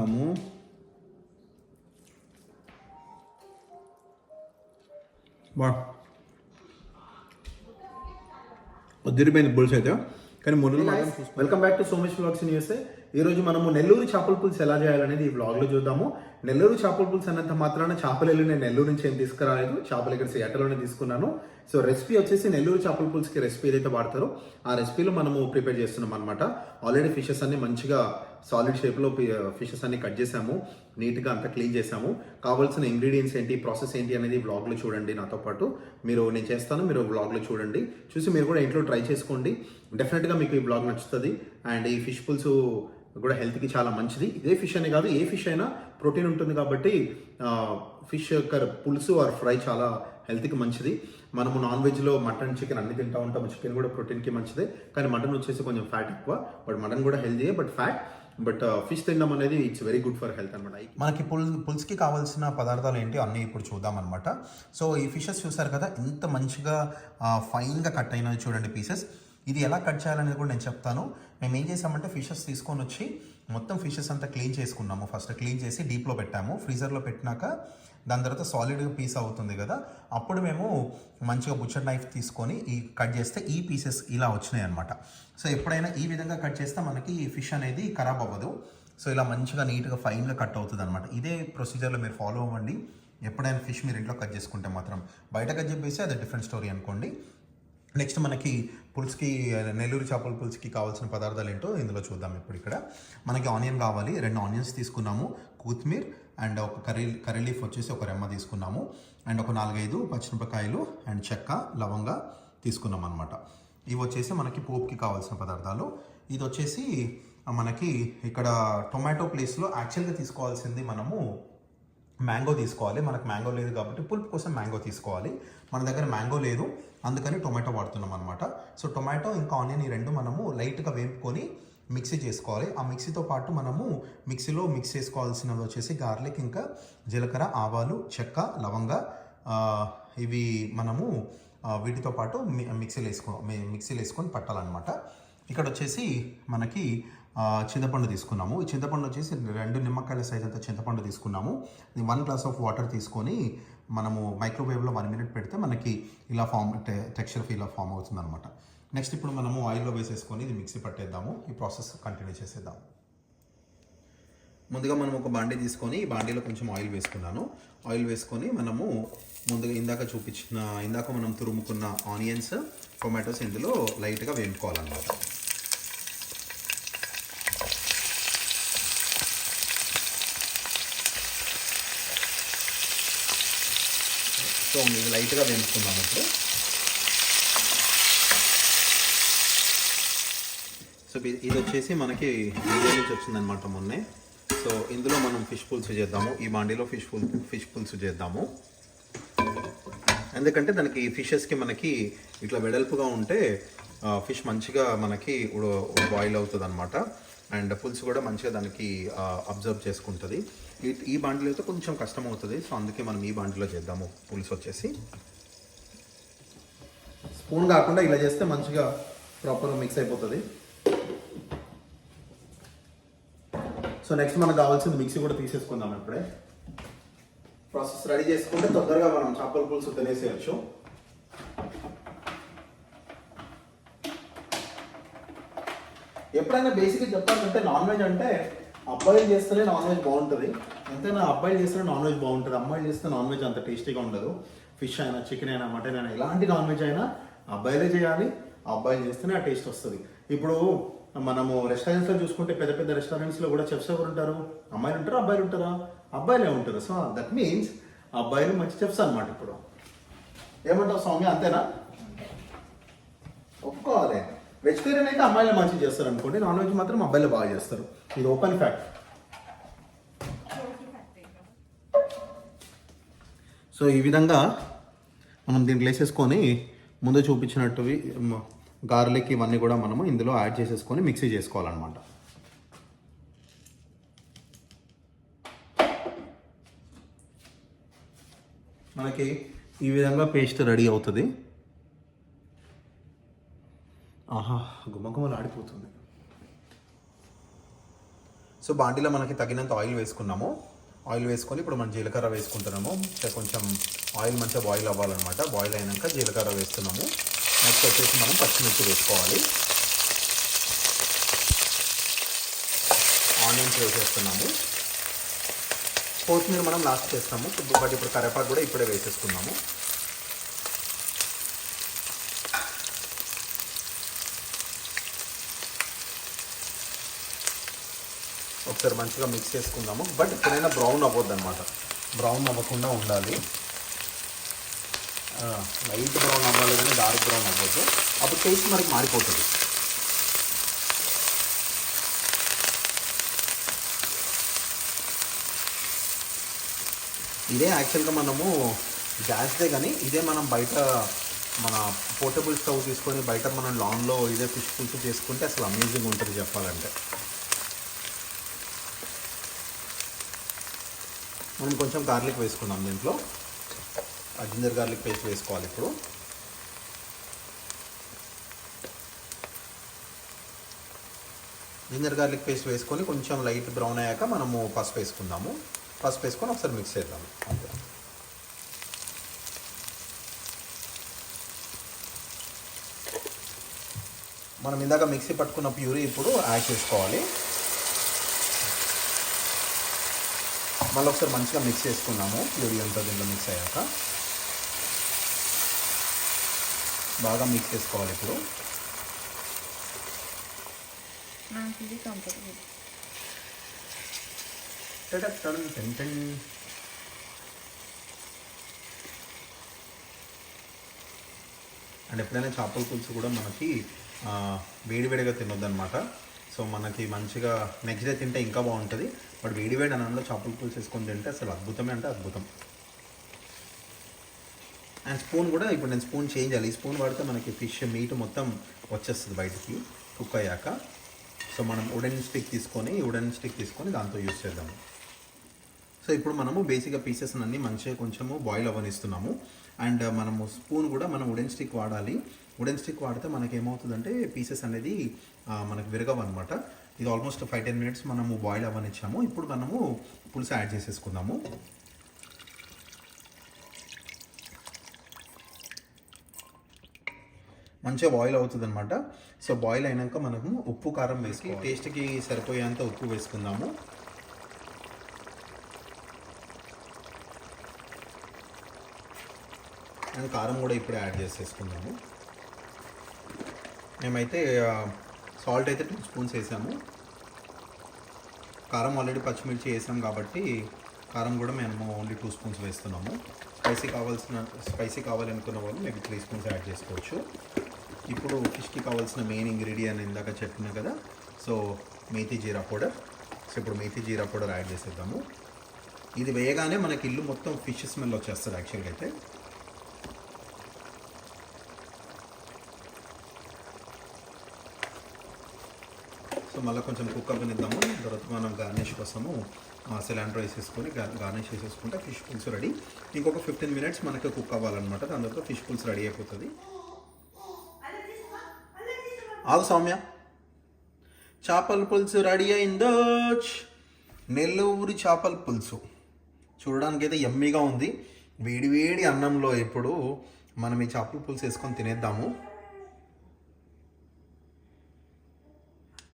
తీసుకుందాము బా వద్దిరిపోయింది పులుసు అయితే కానీ మునులు welcome back to Somesh blogs news ఈరోజు మనము నెల్లూరు చేపల పులుసు ఎలా చేయాలనేది ఈ బ్లాగ్లో చూద్దాము. నెల్లూరు చేపల పులుసు అన్నంత మాత్రాన చేపలు నేను నెల్లూరు నుంచి ఏం తీసుకురాలేదు చేపలు ఇక్కడ సియాటలోనే తీసుకున్నాను. సో రెసిపీ వచ్చేసి నెల్లూరు చేపల పులుసుకి రెసిపీ ఏదైతే వాడతారో ఆ రెసిపీలో మనము ప్రిపేర్ చేస్తున్నాం అనమాట ఆల్రెడీ ఫిషెస్ అన్ని మంచిగా సాలిడ్ షేప్లో ఫిషెస్ అన్ని కట్ చేసాము. నీట్గా అంతా క్లీన్ చేసాము. కావాల్సిన ఇంగ్రీడియంట్స్ ఏంటి ప్రాసెస్ ఏంటి అనేది వ్లాగ్లో చూడండి నాతో పాటు. మీరు నేను చేస్తాను మీరు వ్లాగ్లో చూడండి. చూసి మీరు కూడా ఇంట్లో ట్రై చేసుకోండి. డెఫినెట్గా మీకు ఈ బ్లాగ్ నచ్చుతుంది. అండ్ ఈ ఫిష్ పులుసు కూడా హెల్త్కి చాలా మంచిది. ఇదే ఫిష్ అనే కాదు ఏ ఫిష్ అయినా ప్రోటీన్ ఉంటుంది కాబట్టి ఫిష్ యొక్క పులుసు ఆర్ ఫ్రై చాలా హెల్త్కి మంచిది. మనము నాన్ వెజ్లో మటన్ చికెన్ అన్ని తింటూ ఉంటాము. చికెన్ కూడా ప్రోటీన్కి మంచిదే. కానీ మటన్ వచ్చేసి కొంచెం ఫ్యాట్ ఎక్కువ. బట్ మటన్ కూడా హెల్తీయే బట్ ఫ్యాట్. బట్ ఫిష్ తినడం అనేది it's very good for health అనమాట మనకి పుల్ పులుసుకి కావాల్సిన పదార్థాలు ఏంటి? అన్నీ ఇప్పుడు చూద్దాం అనమాట సో ఈ ఫిషెస్ చూసారు కదా ఎంత మంచిగా ఫైన్గా కట్ అయినది చూడండి పీసెస్. ఇది ఎలా కట్ చేయాలనేది కూడా నేను చెప్తాను. మేము ఏం చేసామంటే ఫిషెస్ తీసుకొని వచ్చి మొత్తం ఫిషెస్ అంతా క్లీన్ చేసుకున్నాము. ఫస్ట్ క్లీన్ చేసి డీప్లో పెట్టాము. ఫ్రీజర్లో పెట్టినాక దాని తర్వాత సాలిడ్గా పీస్ అవుతుంది కదా. అప్పుడు మేము మంచిగా బుచ్చర్ నైఫ్ తీసుకొని ఈ కట్ చేస్తే ఈ పీసెస్ ఇలా వచ్చినాయి అనమాట సో ఎప్పుడైనా ఈ విధంగా కట్ చేస్తే మనకి ఈ ఫిష్ అనేది ఖరాబ్ అవ్వదు. సో ఇలా మంచిగా నీట్గా ఫైన్గా కట్ అవుతుంది అనమాట ఇదే ప్రొసీజర్లో మీరు ఫాలో అవ్వండి. ఎప్పుడైనా ఫిష్ మీరు ఇంట్లో కట్ చేసుకుంటే మాత్రం. బయట కట్ చెప్పేసి అది డిఫరెంట్ స్టోరీ అనుకోండి. నెక్స్ట్ మనకి పులుసుకి నెల్లూరు చేపల పులుసుకి కావాల్సిన పదార్థాలు ఏంటో ఇందులో చూద్దాం ఇప్పుడు ఇక్కడ. మనకి ఆనియన్ కావాలి రెండు ఆనియన్స్ తీసుకున్నాము కొత్తిమీర్ అండ్ ఒక కర్రీ కర్రీ లీఫ్ వచ్చేసి ఒక రెమ్మ తీసుకున్నాము అండ్ ఒక నాలుగైదు పచ్చిమిరపకాయలు అండ్ చెక్క లవంగా తీసుకున్నాం అనమాట ఇవి వచ్చేసి మనకి పోపుకి కావాల్సిన పదార్థాలు. ఇది వచ్చేసి మనకి ఇక్కడ టొమాటో ప్లేస్లో యాక్చువల్గా తీసుకోవాల్సింది మనము మ్యాంగో తీసుకోవాలి. మనకు మ్యాంగో లేదు కాబట్టి పులుపు కోసం మ్యాంగో తీసుకోవాలి. మన దగ్గర మ్యాంగో లేదు. అందుకని టొమాటో వాడుతున్నాం అనమాట సో టొమాటో ఇంకా ఆనియన్ ఈ రెండు మనము లైట్గా వేపుకొని మిక్సీ చేసుకోవాలి. ఆ మిక్సీతో పాటు మనము మిక్సీలో మిక్స్ చేసుకోవాల్సినవి వచ్చేసి గార్లిక్ ఇంకా జీలకర్ర ఆవాలు చెక్క లవంగ ఇవి మనము వీటితో పాటు మి- మిక్సీలో వేసుకో మి- మిక్సీలో వేసుకొని పట్టాలన్నమాట. ఇక్కడ వచ్చేసి మనకి చింతపండు తీసుకున్నాము. ఈ చింతపండు వచ్చేసి రెండు నిమ్మకాయల సైజ్ అంత చింతపండు తీసుకున్నాము. వన్ గ్లాస్ ఆఫ్ వాటర్ తీసుకొని మనము మైక్రోవేవ్లో వన్ మినిట్ పెడితే మనకి ఇలా ఫామ్ టెక్స్చర్ ఇలా ఫామ్ అవుతుంది అనమాట నెక్స్ట్ ఇప్పుడు మనము ఆయిల్లో వేసేసుకొని ఇది మిక్సీ పట్టేద్దాము. ఈ ప్రాసెస్ కంటిన్యూ చేసేద్దాం. ముందుగా మనం ఒక బాండీ తీసుకొని ఈ బాండీలో కొంచెం ఆయిల్ వేసుకున్నాను. ఆయిల్ వేసుకొని మనము ముందుగా ఇందాక చూపించిన ఇందాక మనం తురుముకున్న ఆనియన్స్ టొమాటోస్ ఇందులో లైట్గా వేపుకోవాలన్నమాట సో ఇది లైట్గా వేయించుకుందాం ఇప్పుడు. సో ఇది ఇది వచ్చేసి మనకి ఇండియా నుంచి వచ్చిందనమాట మొన్నే. సో ఇందులో మనం ఫిష్ పులుసు చేద్దాము. ఈ బాండీలో ఫిష్ పుల్ ఫిష్ పులుసు చేద్దాము. ఎందుకంటే దానికి ఫిషెస్కి మనకి ఇట్లా వెడల్పుగా ఉంటే ఫిష్ మంచిగా మనకి బాయిల్ అవుతుంది అనమాట అండ్ పులుసు కూడా మంచిగా దానికి అబ్జర్వ్ చేసుకుంటుంది. ఈ ఈ బాండీలో అయితే కొంచెం కష్టం అవుతుంది సో అందుకే మనం ఈ బాండీలో చేద్దాము. పులుసు వచ్చేసి. స్పూన్ కాకుండా ఇలా చేస్తే మంచిగా ప్రాపర్గా మిక్స్ అయిపోతుంది. సో నెక్స్ట్ మనకు కావాల్సింది మిక్సీ కూడా తీసేసుకుందాం ఇప్పుడే. ప్రాసెస్ రెడీ చేసుకుంటే తొందరగా మనం చేపల పులుసు తినేసేయచ్చు. ఎప్పుడైనా బేసిక్గా చెప్పాలంటే నాన్ వెజ్ అంటే అబ్బాయిలు చేస్తేనే నాన్ వెజ్ బాగుంటుంది. ఎంతైనా అబ్బాయిలు చేస్తేనే నాన్ వెజ్ బాగుంటుంది. అమ్మాయిలు చేస్తే నాన్ వెజ్ అంత టేస్టీగా ఉండదు. ఫిష్ అయినా చికెన్ అయినా మటన్ అయినా ఎలాంటి నాన్ వెజ్ అయినా అబ్బాయిలే చేయాలి. ఆ అబ్బాయిలు చేస్తేనే ఆ టేస్ట్ వస్తుంది. ఇప్పుడు మనము రెస్టారెంట్స్లో చూసుకుంటే పెద్ద పెద్ద రెస్టారెంట్స్లో కూడా చెఫ్స్ ఎవరు ఉంటారు? అమ్మాయిలు ఉంటారు? అబ్బాయిలు ఉంటారా? అబ్బాయిలే ఉంటారు. సో దట్ మీన్స్ అబ్బాయిలు మంచి చెఫ్స్ అనమాట ఇప్పుడు. ఏమంటావు స్వామి? అంతేనా? ఒప్పుకోవాలి. వెజిటేరియన్ అయితే అమ్మాయిలు మంచిగా చేస్తారు అనుకోండి నాన్ వెజ్ మాత్రం అబ్బాయిలు బాగా చేస్తారు. ఇది ఓపెన్ ఫ్యాక్ట్. సో ఈ విధంగా మనం దీంట్లో వేసేసుకొని ముందు చూపించినట్టువి గార్లిక్ ఇవన్నీ కూడా మనము ఇందులో యాడ్ చేసేసుకొని మిక్సీ చేసుకోవాలన్నమాట. మనకి ఈ విధంగా పేస్ట్ రెడీ అవుతుంది. ఆహా. గుమ్మగుమ్మలు ఆడిపోతుంది. సో సో బాండీలో మనకి తగినంత ఆయిల్ వేసుకున్నాము. ఆయిల్ వేసుకొని ఇప్పుడు మనం జీలకర్ర వేసుకుంటున్నాము. కొంచెం ఆయిల్ మంచిగా బాయిల్ అవ్వాలన్నమాట. బాయిల్ అయినాక జీలకర్ర వేస్తున్నాము. నెక్స్ట్ వచ్చేసి మనం పచ్చిమిర్చి వేసుకోవాలి. ఆనియన్స్ వేసేస్తున్నాము. కొత్తిమీర మనం లాస్ట్ చేస్తాము. బట్ ఇప్పుడు కరేపాకు కూడా ఇప్పుడే వేసేసుకున్నాము. ఒకసారి మంచిగా మిక్స్ చేసుకుందాము. బట్ ఎప్పుడైనా బ్రౌన్ అవ్వద్దు అనమాట బ్రౌన్ అవ్వకుండా ఉండాలి. లైట్ బ్రౌన్ అవ్వాలి కానీ డార్క్ బ్రౌన్ అవ్వద్దు. అప్పుడు టేస్ట్ మనకి మారిపోతుంది. ఇదే యాక్చువల్గా మనము గ్యాస్దే కానీ ఇదే మనం బయట మన పోర్టబుల్ స్టవ్ తీసుకొని బయట మనం లాన్లో ఇదే ఫిష్ పులుసు చేసుకుంటే అసలు అమేజింగ్ ఉంటుంది చెప్పాలంటే. మనం కొంచెం గార్లిక్ వేసుకుందాం దీంట్లో. ఆ జింజర్ గార్లిక్ పేస్ట్ వేసుకోవాలి ఇప్పుడు. జింజర్ గార్లిక్ పేస్ట్ వేసుకొని కొంచెం లైట్ బ్రౌన్ అయ్యాక మనము పసుపు వేసుకుందాము. పసుపు వేసుకొని ఒకసారి మిక్స్ చేద్దాము. అంతే. మనం ఇందాక మిక్సీ పట్టుకున్న ప్యూరీ ఇప్పుడు యాడ్ చేసుకోవాలి. మళ్ళీ ఒకసారి మంచిగా మిక్స్ చేసుకున్నాము. ప్యూరీ అంతా దీంట్లో మిక్స్ అయ్యాక బాగా మిక్స్ చేసుకోవాలి ఇప్పుడు. అండ్ ఎప్పుడైనా చేపల పులుసు కూడా మనకి వేడివేడిగా తినొద్దు అనమాట సో మనకి మంచిగా నెక్స్ట్ డే తింటే ఇంకా బాగుంటుంది. బట్ వేడివేడి అన్నంలో చేపల పులుసు వేసుకొని తింటే అసలు అద్భుతమే అంటే అద్భుతం. అండ్ స్పూన్ కూడా ఇప్పుడు నేను స్పూన్ చేంజ్ చేయాలి. ఈ స్పూన్ వాడితే మనకి ఫిష్ మీట్ మొత్తం వచ్చేస్తుంది బయటికి కుక్ అయ్యాక. సో మనం ఉడెన్ స్టిక్ తీసుకొని ఉడెన్ స్టిక్ తీసుకొని దాంతో యూస్ చేద్దాము. సో ఇప్పుడు మనము బేసిక్గా పీసెస్ అన్ని మంచిగా కొంచెము బాయిల్ అవ్వనిస్తున్నాము. అండ్ మనము స్పూన్ కూడా మనం వుడెన్ స్టిక్ వాడాలి. వుడెన్ స్టిక్ వాడితే మనకి ఏమవుతుందంటే పీసెస్ అనేది మనకు విరగవు అనమాట ఇది ఆల్మోస్ట్ ఫైవ్ టెన్ మినిట్స్ మనము బాయిల్ అవ్వనిచ్చాము. ఇప్పుడు మనము పులుసు యాడ్ చేసేసుకుందాము. మంచిగా బాయిల్ అవుతుంది అనమాట సో బాయిల్ అయినాక మనము ఉప్పు కారం వేసి టేస్ట్కి సరిపోయేంత ఉప్పు వేసుకుందాము. అండ్ కారం కూడా ఇప్పుడే యాడ్ చేసేసుకుందాము. మేమైతే సాల్ట్ అయితే టూ స్పూన్స్ వేసాము. కారం ఆల్రెడీ పచ్చిమిర్చి వేసాం కాబట్టి కారం కూడా మేము ఓన్లీ టూ స్పూన్స్ వేస్తున్నాము. స్పైసీ కావాల్సిన స్పైసీ కావాలనుకున్న వాళ్ళు మేబీ త్రీ స్పూన్స్ యాడ్ చేసుకోవచ్చు. ఇప్పుడు ఫిష్కి కావాల్సిన మెయిన్ ఇంగ్రీడియంట్ ఇందాక చెప్పినా కదా so methi jeera powder. So ఇప్పుడు మేతి జీరా పౌడర్ యాడ్ చేసేద్దాము. ఇది వేయగానే మనకి ఇల్లు మొత్తం ఫిష్ స్మెల్ వచ్చేస్తుంది యాక్చువల్గా అయితే. సో మళ్ళీ కొంచెం కుక్ అవ్వనిద్దాము తర్వాత మనం గార్నిష్ కోసము సిలిండర్ వేసేసుకొని గార్నిష్ వేసేసుకుంటే ఫిష్ పుల్స్ రెడీ ఇంకొక ఫిఫ్టీన్ మినిట్స్ మనకి కుక్ అవ్వాలన్నమాట. దాని తర్వాత ఫిష్ పుల్స్ రెడీ అయిపోతుంది. ఆగు సౌమ్య. చేపల పులుసు రెడీ అయిందో? నెల్లూరి చేపల పులుసు. చూడడానికి అయితే ఎమ్మీగా ఉంది. వేడి వేడి అన్నంలో ఇప్పుడు మనం ఈ చేపల పులుసు వేసుకొని తినేద్దాము.